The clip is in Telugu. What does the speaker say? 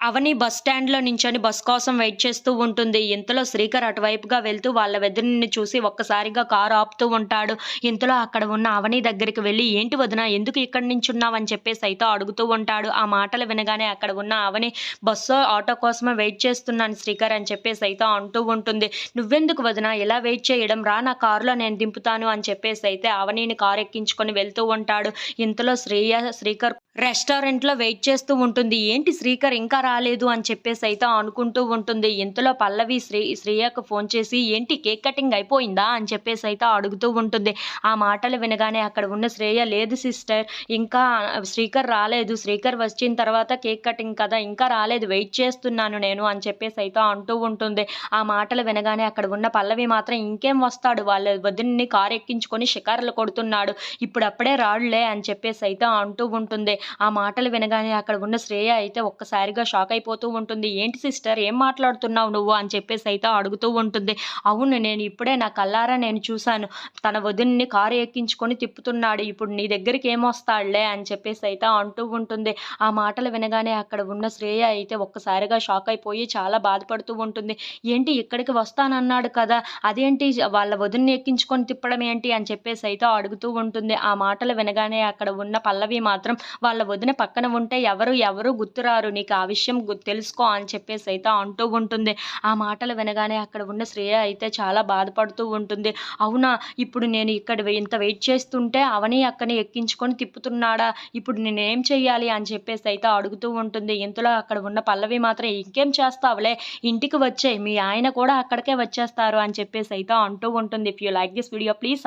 అవని బస్ స్టాండ్లో నించొని బస్ కోసం వెయిట్ చేస్తూ ఉంటుంది. ఇంతలో శ్రీకర్ అటువైపుగా వెళ్తూ వాళ్ళ వెదురుని చూసి ఒక్కసారిగా కారు ఆపుతూ ఉంటాడు. ఇంతలో అక్కడ ఉన్న అవని దగ్గరికి వెళ్ళి ఏంటి వదిన ఎందుకు ఇక్కడి నుంచి ఉన్నావని చెప్పేసి అయితే అడుగుతూ ఉంటాడు. ఆ మాటలు వినగానే అక్కడ ఉన్న అవని బస్సు ఆటో కోసమే వెయిట్ చేస్తున్నాను శ్రీకర్ అని చెప్పేసి అయితే అంటూ ఉంటుంది. నువ్వెందుకు వదిన ఇలా వెయిట్ చేయడం? రా నా కారులో నేను దింపుతాను అని చెప్పేసి అయితే అవనిని కారు ఎక్కించుకొని వెళ్తూ ఉంటాడు. ఇంతలో శ్రీయ శ్రీకర్ రెస్టారెంట్లో వెయిట్ చేస్తూ ఉంటుంది. ఏంటి శ్రీకర్ ఇంకా రాలేదు? అని చెప్పేసి అయితే అనుకుంటూ ఉంటుంది. ఇంతలో పల్లవి శ్రీ శ్రీయకు ఫోన్ చేసి ఏంటి కేక్ కటింగ్ అయిపోయిందా? అని చెప్పేసి అయితే అడుగుతూ ఉంటుంది. ఆ మాటలు వినగానే అక్కడ ఉన్న శ్రేయ లేదు సిస్టర్ ఇంకా శ్రీకర్ రాలేదు. శ్రీకర్ వచ్చిన తర్వాత కేక్ కటింగ్ కదా ఇంకా రాలేదు. వెయిట్ చేస్తున్నాను నేను అని చెప్పేసి అయితే అంటూ ఉంటుంది. ఆ మాటలు వినగానే అక్కడ ఉన్న పల్లవి మాత్రం ఇంకేం వస్తాడు? వాళ్ళ వదిన్ని కారు ఎక్కించుకొని షికారులు కొడుతున్నాడు. ఇప్పుడప్పుడే రాడులే అని చెప్పేసి అయితే అంటూ ఉంటుంది. ఆ మాటలు వినగానే అక్కడ ఉన్న శ్రేయ అయితే ఒక్కసారిగా షాక్ అయిపోతూ ఉంటుంది. ఏంటి సిస్టర్? ఏం మాట్లాడుతున్నావు నువ్వు? అని చెప్పేసి అయితే అడుగుతూ ఉంటుంది. అవును నేను ఇప్పుడే నా కల్లారా నేను చూశాను. తన వదిన్ని కారు ఎక్కించుకొని తిప్పుతున్నాడు. ఇప్పుడు నీ దగ్గరికి ఏమొస్తాడులే అని చెప్పేసి అయితే అంటూ ఉంటుంది. ఆ మాటలు వినగానే అక్కడ ఉన్న శ్రేయ అయితే ఒక్కసారిగా షాక్ అయిపోయి చాలా బాధపడుతూ ఉంటుంది. ఏంటి ఇక్కడికి వస్తానన్నాడు కదా. అదేంటి వాళ్ళ వదిన్ని ఎక్కించుకొని తిప్పడం ఏంటి? అని చెప్పేసి అయితే అడుగుతూ ఉంటుంది. ఆ మాటలు వినగానే అక్కడ ఉన్న పల్లవి మాత్రం వాళ్ళ వదిన పక్కన ఉంటే ఎవరు ఎవరు గుర్తురారు? నీకు ఆ విషయం తెలుసుకో అని చెప్పేసి అయితే అంటూ ఉంటుంది. ఆ మాటలు వినగానే అక్కడ ఉన్న శ్రేయ అయితే చాలా బాధపడుతూ ఉంటుంది. అవునా? ఇప్పుడు నేను ఇక్కడ ఇంత వెయిట్ చేస్తుంటే అవని అక్కని ఎక్కించుకొని తిప్పుతున్నాడా? ఇప్పుడు నేను ఏం చెయ్యాలి అని చెప్పేసి అయితే అడుగుతూ ఉంటుంది. ఇంతలో అక్కడ ఉన్న పల్లవి మాత్రం ఇంకేం చేస్తావులే? ఇంటికి వచ్చే మీ ఆయన కూడా అక్కడికే వచ్చేస్తారు అని చెప్పేసి అయితే అంటూ ఉంటుంది. If you like this video please